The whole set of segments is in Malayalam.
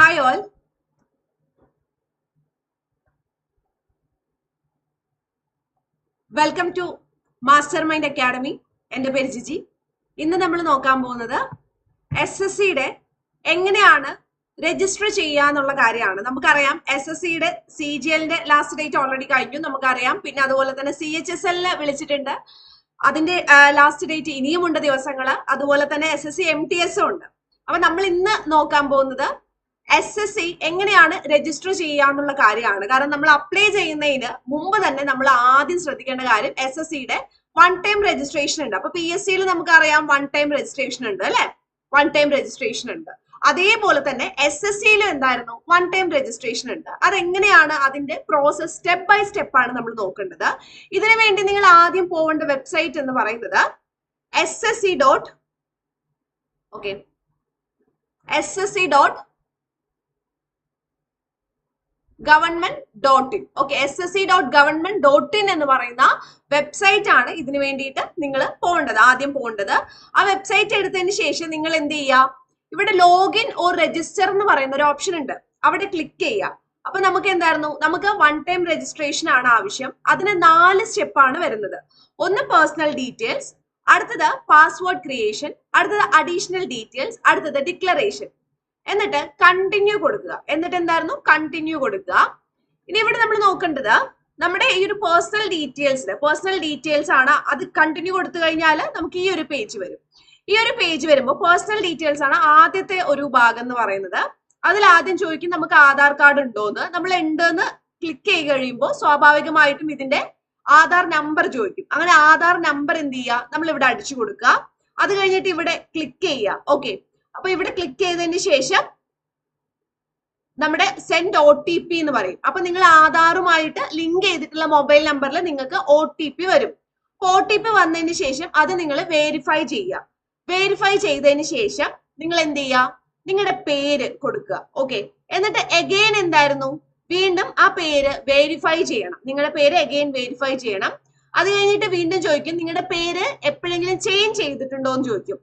Hi all. Welcome to master mind academy എന്റെ പേര് ജിജി. ഇന്ന് നമ്മൾ നോക്കാൻ പോകുന്നത് എസ് എസ് സിയുടെ എങ്ങനെയാണ് രജിസ്റ്റർ ചെയ്യാന്നുള്ള കാര്യമാണ്. നമുക്കറിയാം എസ് എസ് സിയുടെ സി ജി എല്ലിന്റെ ലാസ്റ്റ് ഡേറ്റ് ഓൾറെഡി കഴിഞ്ഞു. നമുക്കറിയാം. പിന്നെ അതുപോലെ തന്നെ സി എച്ച് എസ് എല്ലിൽ വിളിച്ചിട്ടുണ്ട്. അതിന്റെ ലാസ്റ്റ് ഡേറ്റ് ഇനിയുമുണ്ട് ദിവസങ്ങൾ അതുപോലെ തന്നെ S S C M T എസും ഉണ്ട്. അപ്പൊ നമ്മൾ ഇന്ന് നോക്കാൻ പോകുന്നത് എസ് എസ് സി എങ്ങനെയാണ് രജിസ്റ്റർ ചെയ്യാന്നുള്ള കാര്യമാണ്. കാരണം നമ്മൾ അപ്ലൈ ചെയ്യുന്നതിന് മുമ്പ് തന്നെ നമ്മൾ ആദ്യം ശ്രദ്ധിക്കേണ്ട കാര്യം എസ് എസ് സിയുടെ വൺ ടൈം രജിസ്ട്രേഷൻ ഉണ്ട്. അപ്പൊ പി എസ് സിയിൽ നമുക്കറിയാം വൺ ടൈം രജിസ്ട്രേഷൻ ഉണ്ട് അല്ലെ? വൺ ടൈം രജിസ്ട്രേഷൻ ഉണ്ട്. അതേപോലെ തന്നെ എസ് എസ് സിയിലും എന്തായിരുന്നു? വൺ ടൈം രജിസ്ട്രേഷൻ ഉണ്ട്. അതെങ്ങനെയാണ് അതിന്റെ പ്രോസസ് സ്റ്റെപ്പ് ബൈ സ്റ്റെപ്പ് ആണ് നമ്മൾ നോക്കേണ്ടത്. ഇതിനു വേണ്ടി നിങ്ങൾ ആദ്യം പോകേണ്ട വെബ്സൈറ്റ് എന്ന് പറയുന്നത് S S C dot okay S S C dot government dot in okay S S C dot government dot in എന്ന് പറയുന്ന വെബ്സൈറ്റ് ആണ് ഇതിനു വേണ്ടിയിട്ട് നിങ്ങൾ പോകേണ്ടത് ആദ്യം പോകേണ്ടത്. ആ വെബ്സൈറ്റ് എടുത്തതിന് ശേഷം നിങ്ങൾ എന്ത് ചെയ്യുക? ഇവിടെ ലോഗിൻ ഓർ രജിസ്റ്റർ എന്ന് പറയുന്ന ഒരു ഓപ്ഷൻ ഉണ്ട്. അവിടെ ക്ലിക്ക് ചെയ്യുക. അപ്പൊ നമുക്ക് എന്തായിരുന്നു? നമുക്ക് വൺ ടൈം രജിസ്ട്രേഷൻ ആണ് ആവശ്യം. അതിന് നാല് സ്റ്റെപ്പ് ആണ് വരുന്നത്. ഒന്ന് പേഴ്സണൽ ഡീറ്റെയിൽസ് അടുത്തത് പാസ്വേഡ് ക്രിയേഷൻ അടുത്തത് അഡീഷണൽ ഡീറ്റെയിൽസ് അടുത്തത് ഡിക്ലറേഷൻ എന്നിട്ട് കണ്ടിന്യൂ കൊടുക്കുക. എന്നിട്ട് എന്തായിരുന്നു? കണ്ടിന്യൂ കൊടുക്കുക. ഇനി ഇവിടെ നമ്മൾ നോക്കേണ്ടത് നമ്മുടെ ഈ ഒരു പേഴ്സണൽ ഡീറ്റെയിൽസ് പേഴ്സണൽ ഡീറ്റെയിൽസ് ആണ് അത് കണ്ടിന്യൂ കൊടുത്തു കഴിഞ്ഞാൽ നമുക്ക് ഈ ഒരു പേജ് വരും. ഈ ഒരു പേജ് വരുമ്പോൾ പേഴ്സണൽ ഡീറ്റെയിൽസ് ആണ് ആദ്യത്തെ ഒരു ഭാഗം എന്ന് പറയുന്നത്. അതിൽ ആദ്യം ചോദിക്കും നമുക്ക് ആധാർ കാർഡ് ഉണ്ടോ എന്ന് നമ്മൾ ഉണ്ട് എന്ന് ക്ലിക്ക് ചെയ്ത് കഴിയുമ്പോൾ സ്വാഭാവികമായിട്ടും ഇതിന്റെ ആധാർ നമ്പർ ചോദിക്കും. അങ്ങനെ ആധാർ നമ്പർ എന്ത് ചെയ്യുക? നമ്മൾ ഇവിടെ അടിച്ചു കൊടുക്കുക. അത് കഴിഞ്ഞിട്ട് ഇവിടെ ക്ലിക്ക് ചെയ്യുക. ഓക്കെ അപ്പൊ ഇവിടെ ക്ലിക്ക് ചെയ്തതിന് ശേഷം നമ്മുടെ സെൻഡ് ഒ ടി പി എന്ന് പറയും. അപ്പൊ നിങ്ങൾ ആധാറുമായിട്ട് ലിങ്ക് ചെയ്തിട്ടുള്ള മൊബൈൽ നമ്പറിൽ നിങ്ങൾക്ക് ഒ ടി പി വരും. ഒ ടി പി വന്നതിന് ശേഷം അത് നിങ്ങൾ വേരിഫൈ ചെയ്യുക. വേരിഫൈ ചെയ്തതിന് ശേഷം നിങ്ങൾ എന്ത് ചെയ്യുക? നിങ്ങളുടെ പേര് കൊടുക്കുക. ഓക്കെ എന്നിട്ട് എഗെയിൻ എന്തായിരുന്നു? വീണ്ടും ആ പേര് വേരിഫൈ ചെയ്യണം. നിങ്ങളുടെ പേര് എഗെയിൻ വേരിഫൈ ചെയ്യണം. അത് കഴിഞ്ഞിട്ട് വീണ്ടും ചോദിക്കും നിങ്ങളുടെ പേര് എപ്പോഴെങ്കിലും ചേഞ്ച് ചെയ്തിട്ടുണ്ടോ എന്ന് ചോദിക്കും.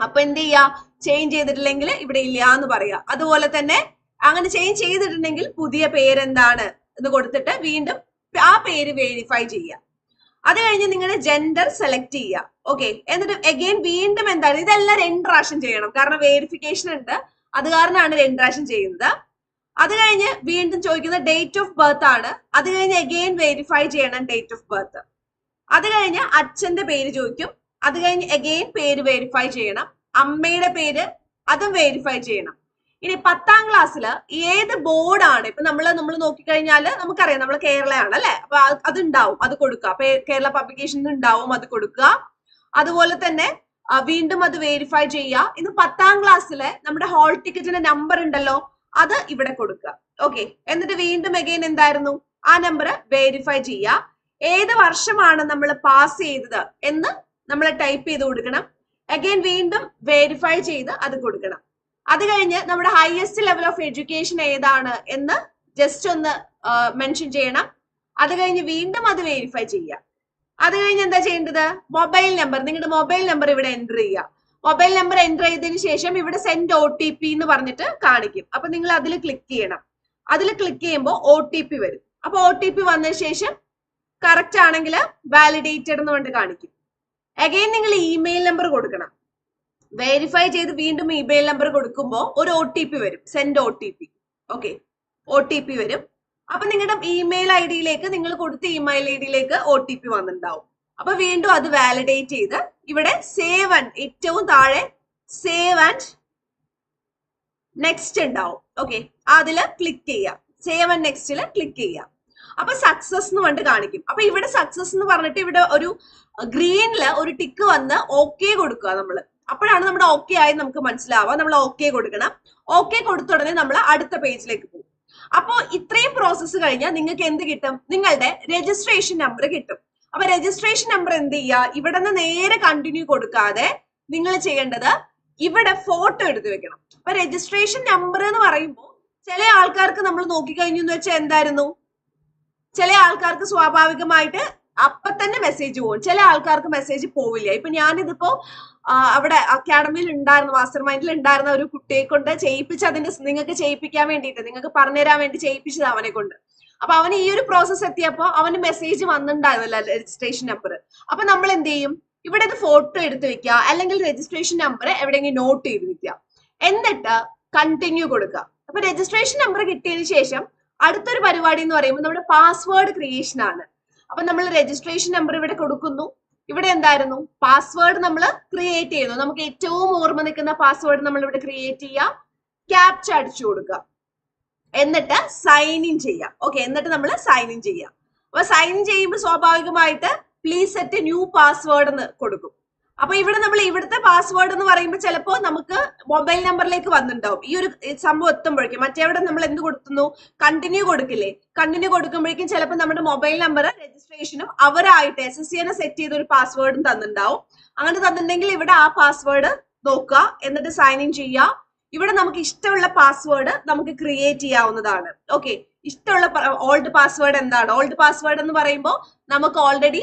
അപ്പൊ എന്ത് ചെയ്യാ? ചേഞ്ച് ചെയ്തിട്ടില്ലെങ്കിൽ ഇവിടെ ഇല്ല എന്ന് പറയാ. അതുപോലെ തന്നെ അങ്ങനെ ചേഞ്ച് ചെയ്തിട്ടുണ്ടെങ്കിൽ പുതിയ പേരെന്താണ് എന്ന് കൊടുത്തിട്ട് വീണ്ടും ആ പേര് വേരിഫൈ ചെയ്യുക അത് കഴിഞ്ഞ് നിങ്ങളുടെ ജെൻഡർ സെലക്ട് ചെയ്യുക ഓക്കെ എന്നിട്ട് അഗെയിൻ വീണ്ടും എന്താണ്? ഇതെല്ലാം രണ്ട് പ്രാവശ്യം ചെയ്യണം. കാരണം വേരിഫിക്കേഷൻ ഉണ്ട്. അത് കാരണമാണ് രണ്ട് പ്രാവശ്യം ചെയ്യുന്നത്. അത് കഴിഞ്ഞ് വീണ്ടും ചോദിക്കുന്ന ഡേറ്റ് ഓഫ് ബർത്ത് ആണ്. അത് കഴിഞ്ഞ് അഗെയിൻ വേരിഫൈ ചെയ്യണം ഡേറ്റ് ഓഫ് ബർത്ത് അത് കഴിഞ്ഞ് അച്ഛന്റെ പേര് ചോദിക്കും. അത് കഴിഞ്ഞ് അഗെയിൻ പേര് വെരിഫൈ ചെയ്യണം. അമ്മയുടെ പേര് അതും വെരിഫൈ ചെയ്യണം. ഇനി പത്താം ക്ലാസ്സിൽ ഏത് ബോർഡാണ് ഇപ്പൊ നമ്മൾ നമ്മൾ നോക്കിക്കഴിഞ്ഞാൽ നമുക്കറിയാം നമ്മൾ കേരളയാണ് അല്ലെ? അപ്പൊ അത് ഉണ്ടാവും അത് കൊടുക്കുക. കേരള പബ്ലിക്കേഷൻ ഉണ്ടാവും അത് കൊടുക്കുക. അതുപോലെ തന്നെ വീണ്ടും അത് വെരിഫൈ ചെയ്യുക. ഇത് പത്താം ക്ലാസ്സിലെ നമ്മുടെ ഹോൾ ടിക്കറ്റിന്റെ നമ്പർ ഉണ്ടല്ലോ അത് ഇവിടെ കൊടുക്കുക. ഓക്കെ എന്നിട്ട് വീണ്ടും അഗെയിൻ എന്തായിരുന്നു? ആ നമ്പർ വെരിഫൈ ചെയ്യുക. ഏത് വർഷമാണ് നമ്മൾ പാസ് ചെയ്തത് എന്ന് നമ്മൾ ടൈപ്പ് ചെയ്ത് കൊടുക്കണം. അഗൈൻ വീണ്ടും വെരിഫൈ ചെയ്ത് അത് കൊടുക്കണം. അത് കഴിഞ്ഞ് നമ്മുടെ ഹയസ്റ്റ് ലെവൽ ഓഫ് എഡ്യൂക്കേഷൻ ഏതാണ് എന്ന് ജസ്റ്റ് ഒന്ന് മെൻഷൻ ചെയ്യണം. അത് കഴിഞ്ഞ് വീണ്ടും അത് വെരിഫൈ ചെയ്യുക. അത് കഴിഞ്ഞ് എന്താ ചെയ്യേണ്ടത്? മൊബൈൽ നമ്പർ നിങ്ങളുടെ മൊബൈൽ നമ്പർ ഇവിടെ എന്റർ ചെയ്യുക. മൊബൈൽ നമ്പർ എന്റർ ചെയ്തതിന് ശേഷം ഇവിടെ സെൻഡ് ഒ ടി പി എന്ന് പറഞ്ഞിട്ട് കാണിക്കും. അപ്പൊ നിങ്ങൾ അതിൽ ക്ലിക്ക് ചെയ്യണം. അതിൽ ക്ലിക്ക് ചെയ്യുമ്പോൾ ഒ ടി പി വരും. അപ്പൊ ഒ ടി പി വന്നതിന് ശേഷം കറക്റ്റ് ആണെങ്കിൽ വാലിഡേറ്റഡ് എന്ന് പറഞ്ഞിട്ട് കാണിക്കും. അഗൈൻ നിങ്ങൾ ഇമെയിൽ നമ്പർ കൊടുക്കണം. വെരിഫൈ ചെയ്ത് വീണ്ടും ഇമെയിൽ നമ്പർ കൊടുക്കുമ്പോൾ ഒരു ഒ ടി പി വരും. Send O T P okay O T P വരും. അപ്പൊ നിങ്ങളുടെ ഇമെയിൽ ഐ ഡിയിലേക്ക് നിങ്ങൾ കൊടുത്ത ഇമെയിൽ ഐ ഡിയിലേക്ക് ഒ ടി പി വന്നിട്ടുണ്ടാവും. അപ്പൊ വീണ്ടും അത് വാലിഡേറ്റ് ചെയ്ത് ഇവിടെ സേവ് ആൻഡ് ഏറ്റവും താഴെ സേവ് ആൻഡ് നെക്സ്റ്റ് ഉണ്ടാവും. ഓക്കെ അതിൽ ക്ലിക്ക് ചെയ്യാം. സേവ് ആൻഡ് നെക്സ്റ്റിൽ ക്ലിക്ക് ചെയ്യുക അപ്പൊ സക്സസ് എന്ന് പറഞ്ഞിട്ട് കാണിക്കും. അപ്പൊ ഇവിടെ സക്സസ് എന്ന് പറഞ്ഞിട്ട് ഇവിടെ ഒരു ഗ്രീനിൽ ഒരു ടിക്ക് വന്ന് ഓക്കെ കൊടുക്കുക നമ്മൾ അപ്പോഴാണ് നമ്മുടെ ഓക്കെ ആയി നമുക്ക് മനസ്സിലാവുക. നമ്മൾ ഓക്കെ കൊടുക്കണം. ഓക്കെ കൊടുത്ത ഉടനെ നമ്മൾ അടുത്ത പേജിലേക്ക് പോകും. അപ്പോൾ ഇത്രയും പ്രോസസ്സ് കഴിഞ്ഞാൽ നിങ്ങൾക്ക് എന്ത് കിട്ടും? നിങ്ങളുടെ രജിസ്ട്രേഷൻ നമ്പർ കിട്ടും. അപ്പൊ രജിസ്ട്രേഷൻ നമ്പർ എന്ത് ചെയ്യുക? ഇവിടെ നിന്ന് നേരെ കണ്ടിന്യൂ കൊടുക്കാതെ നിങ്ങൾ ചെയ്യേണ്ടത് ഇവിടെ ഫോട്ടോ എടുത്തു വെക്കണം. അപ്പൊ രജിസ്ട്രേഷൻ നമ്പർ എന്ന് പറയുമ്പോൾ ചില ആൾക്കാർക്ക് നമ്മൾ നോക്കിക്കഴിഞ്ഞു എന്ന് വെച്ചാൽ എന്തായിരുന്നു? ചില ആൾക്കാർക്ക് സ്വാഭാവികമായിട്ട് അപ്പൊ തന്നെ മെസ്സേജ് പോകും. ചില ആൾക്കാർക്ക് മെസ്സേജ് പോവില്ല. ഇപ്പൊ ഞാനിതിപ്പോ അവിടെ അക്കാഡമിയിൽ ഉണ്ടായിരുന്ന മാസ്റ്റർ മൈൻഡിൽ ഉണ്ടായിരുന്ന ഒരു കുട്ടിയെ കൊണ്ട് ചെയ്യിപ്പിച്ച് അതിന്റെ നിങ്ങൾക്ക് ചെയ്യിപ്പിക്കാൻ വേണ്ടിയിട്ട് നിങ്ങൾക്ക് പറഞ്ഞുതരാൻ വേണ്ടി ചെയ്യിപ്പിച്ചത് അവനെ കൊണ്ട്. അപ്പൊ അവന് ഈ ഒരു പ്രോസസ്സ് എത്തിയപ്പോ അവന് മെസ്സേജ് വന്നിട്ടുണ്ടായിരുന്നില്ല രജിസ്ട്രേഷൻ നമ്പർ അപ്പൊ നമ്മൾ എന്ത് ചെയ്യും? ഇവിടെ ഇത് ഫോട്ടോ എടുത്ത് വെക്കുക. അല്ലെങ്കിൽ രജിസ്ട്രേഷൻ നമ്പർ എവിടെയെങ്കിലും നോട്ട് ചെയ്ത് വെക്കുക. എന്നിട്ട് കണ്ടിന്യൂ കൊടുക്കുക. അപ്പൊ രജിസ്ട്രേഷൻ നമ്പർ കിട്ടിയതിന് ശേഷം അടുത്തൊരു പരിപാടി എന്ന് പറയുമ്പോൾ നമ്മുടെ പാസ്വേഡ് ക്രിയേഷൻ ആണ്. അപ്പൊ നമ്മൾ രജിസ്ട്രേഷൻ നമ്പർ ഇവിടെ കൊടുക്കുന്നു. ഇവിടെ എന്തായിരുന്നു? പാസ്വേഡ് നമ്മൾ ക്രിയേറ്റ് ചെയ്യുന്നു. നമുക്ക് ഏറ്റവും ഓർമ്മ നിൽക്കുന്ന പാസ്വേഡ് നമ്മൾ ഇവിടെ ക്രിയേറ്റ് ചെയ്യാം. ക്യാപ്ച അടിച്ചു കൊടുക്കുക. എന്നിട്ട് സൈൻ ഇൻ ചെയ്യാം. ഓക്കെ എന്നിട്ട് നമ്മൾ സൈൻ ഇൻ ചെയ്യാം. അപ്പൊ സൈൻ ഇൻ ചെയ്യുമ്പോൾ സ്വാഭാവികമായിട്ട് പ്ലീസ് സെറ്റ് ന്യൂ പാസ്വേഡ് എന്ന് കൊടുക്കും. അപ്പൊ ഇവിടെ നമ്മൾ ഇവിടുത്തെ പാസ്വേഡ് എന്ന് പറയുമ്പോൾ ചിലപ്പോൾ നമുക്ക് മൊബൈൽ നമ്പറിലേക്ക് വന്നിട്ടുണ്ടാവും. ഈ ഒരു സംഭവം എത്തുമ്പോഴേക്കും. മറ്റേവിടെ നമ്മൾ എന്ത് കൊടുക്കുന്നു? കണ്ടിന്യൂ കൊടുക്കില്ലേ? കണ്ടിന്യൂ കൊടുക്കുമ്പോഴേക്കും ചിലപ്പോൾ നമ്മുടെ മൊബൈൽ നമ്പർ രജിസ്ട്രേഷനും അവരായിട്ട് എസ് എസ് സെറ്റ് ചെയ്ത ഒരു പാസ്വേഡും തന്നിട്ടുണ്ടാവും. അങ്ങനെ തന്നിട്ടുണ്ടെങ്കിൽ ഇവിടെ ആ പാസ്വേഡ് നോക്കുക എന്നിട്ട് സൈൻ ഇൻ ചെയ്യുക. ഇവിടെ നമുക്ക് ഇഷ്ടമുള്ള പാസ്വേഡ് നമുക്ക് ക്രിയേറ്റ് ചെയ്യാവുന്നതാണ്. ഓക്കെ ഇഷ്ടമുള്ള ഓൾഡ് പാസ്വേഡ് എന്താണ്? ഓൾഡ് പാസ്വേഡ് എന്ന് പറയുമ്പോൾ നമുക്ക് ഓൾറെഡി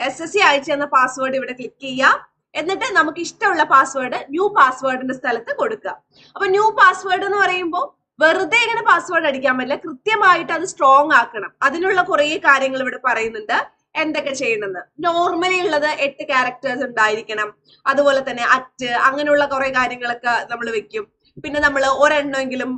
എസ് എസ് സി അയച്ചു തന്ന പാസ്വേഡ് ഇവിടെ ക്ലിക്ക് ചെയ്യാം എന്നിട്ട് നമുക്ക് ഇഷ്ടമുള്ള പാസ്വേഡ് ന്യൂ പാസ്വേഡിന്റെ സ്ഥലത്ത് കൊടുക്കുക. അപ്പൊ ന്യൂ പാസ്വേഡ് എന്ന് പറയുമ്പോൾ വെറുതെ ഇങ്ങനെ പാസ്വേഡ് അടിക്കാൻ പറ്റില്ല. കൃത്യമായിട്ട് അത് സ്ട്രോങ് ആക്കണം. അതിനുള്ള കുറേ കാര്യങ്ങൾ ഇവിടെ പറയുന്നുണ്ട്. എന്തൊക്കെ ചെയ്യണമെന്ന്. നോർമലി ഉള്ളത് എട്ട് ക്യാരക്ടേഴ്സ് ഉണ്ടായിരിക്കണം. അതുപോലെ തന്നെ അറ്റ് അങ്ങനെയുള്ള കുറെ കാര്യങ്ങളൊക്കെ നമ്മൾ വെക്കും. പിന്നെ നമ്മൾ ഒരെണ്ണമെങ്കിലും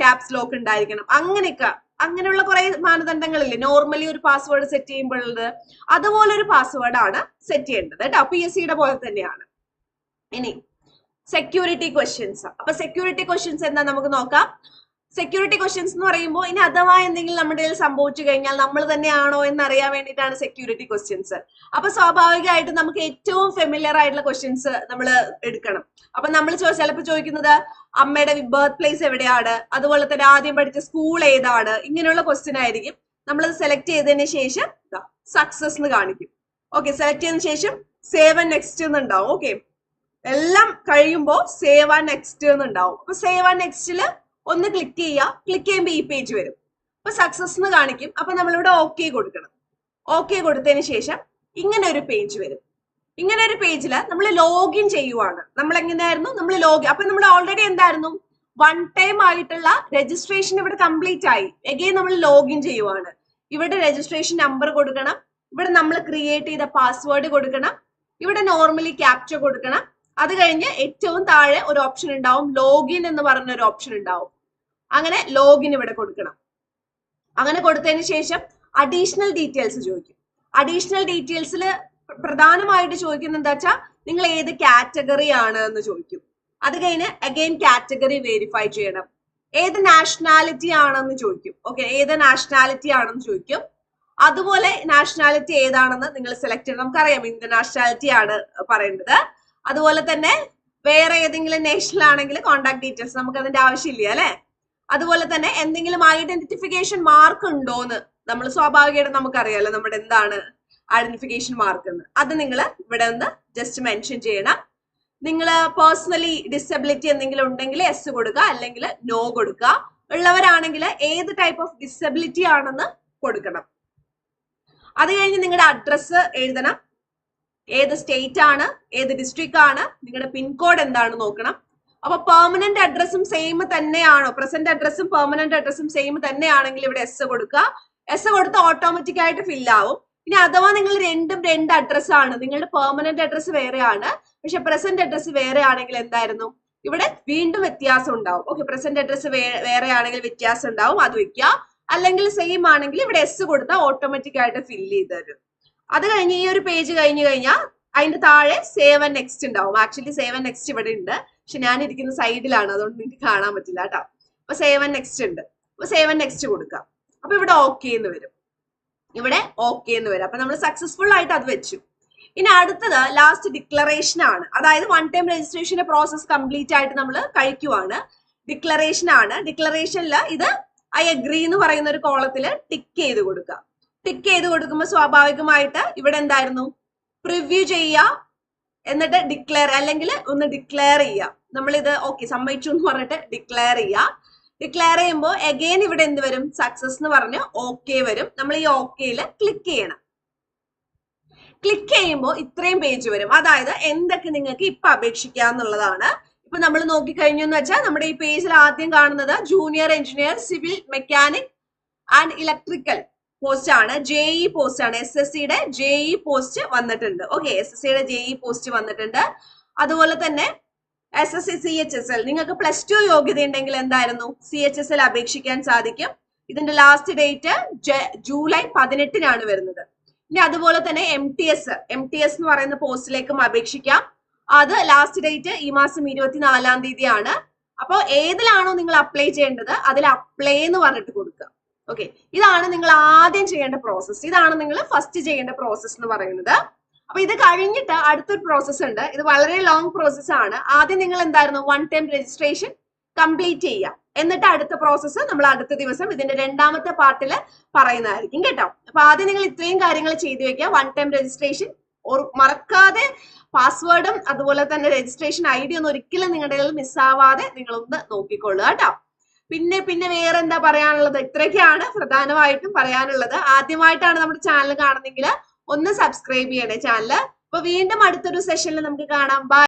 ക്യാപ്സ് ലോക്ക് ഉണ്ടായിരിക്കണം. അങ്ങനെയൊക്കെ അങ്ങനെയുള്ള കുറെ മാനദണ്ഡങ്ങളില്ലേ? നോർമലി ഒരു പാസ്വേഡ് സെറ്റ് ചെയ്യുമ്പോഴുള്ളത്. അതുപോലെ ഒരു പാസ്വേഡ് ആണ് സെറ്റ് ചെയ്യേണ്ടത് കേട്ടോ. പി എസ് സിയുടെ പോലെ തന്നെയാണ്. ഇനി സെക്യൂരിറ്റി ക്വസ്റ്റ്യൻസ് അപ്പൊ സെക്യൂരിറ്റി ക്വസ്റ്റ്യൻസ് എന്താ നമുക്ക് നോക്കാം. സെക്യൂരിറ്റി ക്വസ്റ്റ്യൻസ് എന്ന് പറയുമ്പോൾ ഇനി അഥവാ എന്തെങ്കിലും നമ്മുടെ കയ്യിൽ സംഭവിച്ചു കഴിഞ്ഞാൽ നമ്മൾ തന്നെയാണോ എന്ന് അറിയാൻ വേണ്ടിയിട്ടാണ് സെക്യൂരിറ്റി ക്വസ്റ്റ്യൻസ് അപ്പൊ സ്വാഭാവികമായിട്ടും നമുക്ക് ഏറ്റവും ഫെമിലിയർ ആയിട്ടുള്ള ക്വസ്റ്റ്യൻസ് നമ്മൾ എടുക്കണം. അപ്പൊ നമ്മൾ ചിലപ്പോൾ ചോദിക്കുന്നത് അമ്മയുടെ ബർത്ത് പ്ലേസ് എവിടെയാണ്? അതുപോലെ തന്നെ ആദ്യം പഠിച്ച സ്കൂൾ ഏതാണ്? ഇങ്ങനെയുള്ള ക്വസ്റ്റ്യൻ ആയിരിക്കും. നമ്മളത് സെലക്ട് ചെയ്തതിന് ശേഷം സക്സസ് എന്ന് കാണിക്കും. ഓക്കെ സെലക്ട് ചെയ്തതിന് ശേഷം സേവ് ആൻഡ് നെക്സ്റ്റ് എന്നുണ്ടാവും ഓക്കെ എല്ലാം കഴിയുമ്പോൾ സേവ് ആൻഡ് നെക്സ്റ്റ് എന്നുണ്ടാവും അപ്പൊ സേവ് ആൻഡ് നെക്സ്റ്റിൽ ഒന്ന് ക്ലിക്ക് ചെയ്യുക ക്ലിക്ക് ചെയ്യുമ്പോൾ ഈ പേജ് വരും. അപ്പൊ സക്സസ് എന്ന് കാണിക്കും. അപ്പൊ നമ്മളിവിടെ ഓക്കെ കൊടുക്കണം. ഓക്കെ കൊടുത്തതിന് ശേഷം ഇങ്ങനെ ഒരു പേജ് വരും. ഇങ്ങനെ ഒരു പേജിൽ നമ്മൾ ലോഗിൻ ചെയ്യുവാണ്. നമ്മൾ എങ്ങനെയായിരുന്നു നമ്മൾ ലോഗിൻ അപ്പൊ നമ്മൾ ഓൾറെഡി എന്തായിരുന്നു? വൺ ടൈം ആയിട്ടുള്ള രജിസ്ട്രേഷൻ ഇവിടെ കംപ്ലീറ്റ് ആയി. എഗെയിൻ നമ്മൾ ലോഗിൻ ചെയ്യുവാണ്. ഇവിടെ രജിസ്ട്രേഷൻ നമ്പർ കൊടുക്കണം. ഇവിടെ നമ്മൾ ക്രിയേറ്റ് ചെയ്ത പാസ്വേഡ് കൊടുക്കണം. ഇവിടെ നോർമലി ക്യാപ്ചർ കൊടുക്കണം. അത് കഴിഞ്ഞ് ഏറ്റവും താഴെ ഒരു ഓപ്ഷൻ ഉണ്ടാവും. ലോഗിൻ എന്ന് പറഞ്ഞ ഒരു ഓപ്ഷൻ ഉണ്ടാവും. അങ്ങനെ ലോഗിൻ ഇവിടെ കൊടുക്കണം. അങ്ങനെ കൊടുത്തതിന് ശേഷം അഡീഷണൽ ഡീറ്റെയിൽസ് ചോദിക്കും. അഡീഷണൽ ഡീറ്റെയിൽസിൽ പ്രധാനമായിട്ട് ചോദിക്കുന്നത് എന്താ വെച്ചാൽ നിങ്ങൾ ഏത് കാറ്റഗറി ആണ് എന്ന് ചോദിക്കും. അത് കഴിഞ്ഞ് അഗെയിൻ കാറ്റഗറി വെരിഫൈ ചെയ്യണം. ഏത് നാഷണാലിറ്റി ആണെന്ന് ചോദിക്കും. ഓക്കെ ഏത് നാഷണാലിറ്റി ആണെന്ന് ചോദിക്കും. അതുപോലെ നാഷണാലിറ്റി ഏതാണെന്ന് നിങ്ങൾ സെലക്ട് ചെയ്യണം. നമുക്കറിയാം ഇന്ത്യൻ നാഷണാലിറ്റി ആണ് പറയേണ്ടത്. അതുപോലെ തന്നെ വേറെ ഏതെങ്കിലും നേഷണൽ ആണെങ്കിൽ കോണ്ടാക്ട് ഡീറ്റെയിൽസ് നമുക്ക് അതിന്റെ ആവശ്യമില്ല അല്ലെ? അതുപോലെ തന്നെ എന്തെങ്കിലും ഐഡന്റിഫിക്കേഷൻ മാർക്ക് ഉണ്ടോന്ന് നമ്മൾ സ്വാഭാവികമായിട്ട് നമുക്കറിയാലോ നമ്മുടെ എന്താണ് ഐഡന്റിഫിക്കേഷൻ മാർക്ക് എന്ന്. അത് നിങ്ങൾ ഇവിടെ നിന്ന് ജസ്റ്റ് മെൻഷൻ ചെയ്യണം. നിങ്ങൾ പേഴ്സണലി ഡിസബിലിറ്റി എന്തെങ്കിലും ഉണ്ടെങ്കിൽ എസ് കൊടുക്കുക അല്ലെങ്കിൽ നോ കൊടുക്കുക. ഉള്ളവരാണെങ്കിൽ ഏത് ടൈപ്പ് ഓഫ് ഡിസബിലിറ്റി ആണെന്ന് കൊടുക്കണം. അത് കഴിഞ്ഞ് നിങ്ങളുടെ അഡ്രസ്സ് എഴുതണം. ഏത് സ്റ്റേറ്റ് ആണ് ഏത് ഡിസ്ട്രിക്ട് ആണ് നിങ്ങളുടെ പിൻകോഡ് എന്താണ് നോക്കണം. അപ്പൊ പെർമനന്റ് അഡ്രസ്സും സെയിം തന്നെയാണോ? പ്രസന്റ് അഡ്രസ്സും പെർമനന്റ് അഡ്രസ്സും സെയിം തന്നെയാണെങ്കിൽ ഇവിടെ എസ് കൊടുക്കുക. എസ് കൊടുത്ത് ഓട്ടോമാറ്റിക് ആയിട്ട് ഫിൽ ആവും. ഇനി അഥവാ നിങ്ങൾ രണ്ടും രണ്ട് അഡ്രസ് ആണ്. നിങ്ങളുടെ പെർമനന്റ് അഡ്രസ് വേറെയാണ്. പക്ഷെ പ്രസന്റ് അഡ്രസ് വേറെ ആണെങ്കിൽ എന്തായിരുന്നു? ഇവിടെ വീണ്ടും വ്യത്യാസം ഉണ്ടാവും. ഓക്കെ പ്രസന്റ് അഡ്രസ് വേറെ ആണെങ്കിൽ വ്യത്യാസം ഉണ്ടാവും. അത് വെക്കുക അല്ലെങ്കിൽ സെയിം ആണെങ്കിൽ ഇവിടെ എസ് കൊടുത്താൽ ഓട്ടോമാറ്റിക് ആയിട്ട് ഫില്ല് ചെയ്ത് തരും. അത് കഴിഞ്ഞ് ഈ ഒരു പേജ് കഴിഞ്ഞു കഴിഞ്ഞാൽ അതിന്റെ താഴെ സേവ് ആൻഡ് നെക്സ്റ്റ് ഉണ്ടാവും. ആക്ച്വലി സേവ് ആൻഡ് നെക്സ്റ്റ് ഇവിടെ ഉണ്ട്. പക്ഷെ ഞാൻ ഇരിക്കുന്ന സൈഡിലാണ് അതുകൊണ്ട് നിങ്ങൾക്ക് കാണാൻ പറ്റില്ല കേട്ടോ. അപ്പൊ സേവൻ നെക്സ്റ്റ് ഉണ്ട്. അപ്പൊ സേവൻ നെക്സ്റ്റ് കൊടുക്കാം. അപ്പൊ ഇവിടെ ഓക്കെ എന്ന് വരും. ഇവിടെ ഓക്കെ എന്ന് വരും. അപ്പൊ നമ്മൾ സക്സസ്ഫുൾ ആയിട്ട് അത് വെച്ചു. ഇനി അടുത്തത് ലാസ്റ്റ് ഡിക്ലറേഷൻ ആണ്. അതായത് വൺ ടൈം രജിസ്ട്രേഷന്റെ പ്രോസസ് കംപ്ലീറ്റ് ആയിട്ട് നമ്മൾ കഴിക്കുവാണ്. ഡിക്ലറേഷൻ ആണ്. ഡിക്ലറേഷനിൽ ഇത് ഐ അഗ്രി എന്ന് പറയുന്ന ഒരു കോളത്തിൽ ടിക്ക് ചെയ്ത് കൊടുക്കുക. ടിക്ക് ചെയ്ത് കൊടുക്കുമ്പോൾ സ്വാഭാവികമായിട്ട് ഇവിടെ എന്തായിരുന്നു? പ്രിവ്യൂ ചെയ്യുക എന്നിട്ട് ഡിക്ലെയർ അല്ലെങ്കിൽ ഒന്ന് ഡിക്ലെയർ ചെയ്യുക നമ്മളിത് ഓക്കെ സമ്മതിച്ചു എന്ന് പറഞ്ഞിട്ട് ഡിക്ലെയർ ചെയ്യുക ഡിക്ലെയർ ചെയ്യുമ്പോൾ എഗെയിൻ ഇവിടെ എന്ത് വരും? സക്സസ് എന്ന് പറഞ്ഞ് ഓക്കെ വരും. നമ്മൾ ഈ ഓക്കെയിൽ ക്ലിക്ക് ചെയ്യണം. ക്ലിക്ക് ചെയ്യുമ്പോൾ ഇത്രയും പേജ് വരും. അതായത് എന്തൊക്കെ നിങ്ങൾക്ക് ഇപ്പൊ അപേക്ഷിക്കാന്നുള്ളതാണ് ഇപ്പൊ നമ്മൾ നോക്കിക്കഴിഞ്ഞു എന്ന് വെച്ചാൽ നമ്മുടെ ഈ പേജിൽ ആദ്യം കാണുന്നത് junior engineer civil mechanic and electrical post ആണ്. ജെ ഇ പോസ്റ്റ് ആണ്. എസ് എസ് സിയുടെ ജെ ഇ പോസ്റ്റ് വന്നിട്ടുണ്ട്. ഓക്കെ എസ് എസ് സിയുടെ ജെ ഇ പോസ്റ്റ് വന്നിട്ടുണ്ട്. അതുപോലെ തന്നെ S S C C H S L നിങ്ങൾക്ക് പ്ലസ് ടു യോഗ്യത ഉണ്ടെങ്കിൽ എന്തായിരുന്നു? സി എച്ച് എസ് എൽ അപേക്ഷിക്കാൻ സാധിക്കും. ഇതിന്റെ ലാസ്റ്റ് ഡേറ്റ് ജൂലൈ പതിനെട്ടിനാണ് വരുന്നത്. ഇനി അതുപോലെ തന്നെ M T S M T S എന്ന് പറയുന്ന പോസ്റ്റിലേക്കും അപേക്ഷിക്കാം. അത് ലാസ്റ്റ് ഡേറ്റ് ഈ മാസം ഇരുപത്തിനാലാം തീയതിയാണ്. അപ്പോൾ ഏതിലാണോ നിങ്ങൾ അപ്ലൈ ചെയ്യേണ്ടത് അതിൽ അപ്ലൈ എന്ന് പറഞ്ഞിട്ട് കൊടുക്കുക. ഓക്കെ ഇതാണ് നിങ്ങൾ ആദ്യം ചെയ്യേണ്ട പ്രോസസ്സ് ഇതാണ് നിങ്ങൾ ഫസ്റ്റ് ചെയ്യേണ്ട പ്രോസസ്സ് എന്ന് പറയുന്നത്. അപ്പൊ ഇത് കഴിഞ്ഞിട്ട് അടുത്തൊരു പ്രോസസ്സ് ഉണ്ട്. ഇത് വളരെ ലോങ് പ്രോസസ്സ് ആണ്. ആദ്യം നിങ്ങൾ എന്തായിരുന്നു? വൺ ടൈം രജിസ്ട്രേഷൻ കംപ്ലീറ്റ് ചെയ്യുക. എന്നിട്ട് അടുത്ത പ്രോസസ്സ് നമ്മൾ അടുത്ത ദിവസം ഇതിന്റെ രണ്ടാമത്തെ പാർട്ടിൽ പറയുന്നതായിരിക്കും കേട്ടോ. അപ്പൊ ആദ്യം നിങ്ങൾ ഇത്രയും കാര്യങ്ങൾ ചെയ്തു വെക്കുക. വൺ ടൈം രജിസ്ട്രേഷൻ മറക്കാതെ പാസ്വേഡും അതുപോലെ തന്നെ രജിസ്ട്രേഷൻ ഐ ഡി ഒന്നും ഒരിക്കലും നിങ്ങളുടെ മിസ്സാവാതെ നിങ്ങളൊന്ന് നോക്കിക്കൊള്ളുക കേട്ടോ. പിന്നെ പിന്നെ വേറെ എന്താ പറയാനുള്ളത്? ഇത്രയൊക്കെയാണ് പ്രധാനമായിട്ടും പറയാനുള്ളത്. ആദ്യമായിട്ടാണ് നമ്മുടെ ചാനൽ കാണുന്നെങ്കിൽ ഒന്ന് സബ്സ്ക്രൈബ് ചെയ്യണേ ചാനൽ അപ്പൊ വീണ്ടും അടുത്തൊരു സെഷനിൽ നമുക്ക് കാണാം. ബൈ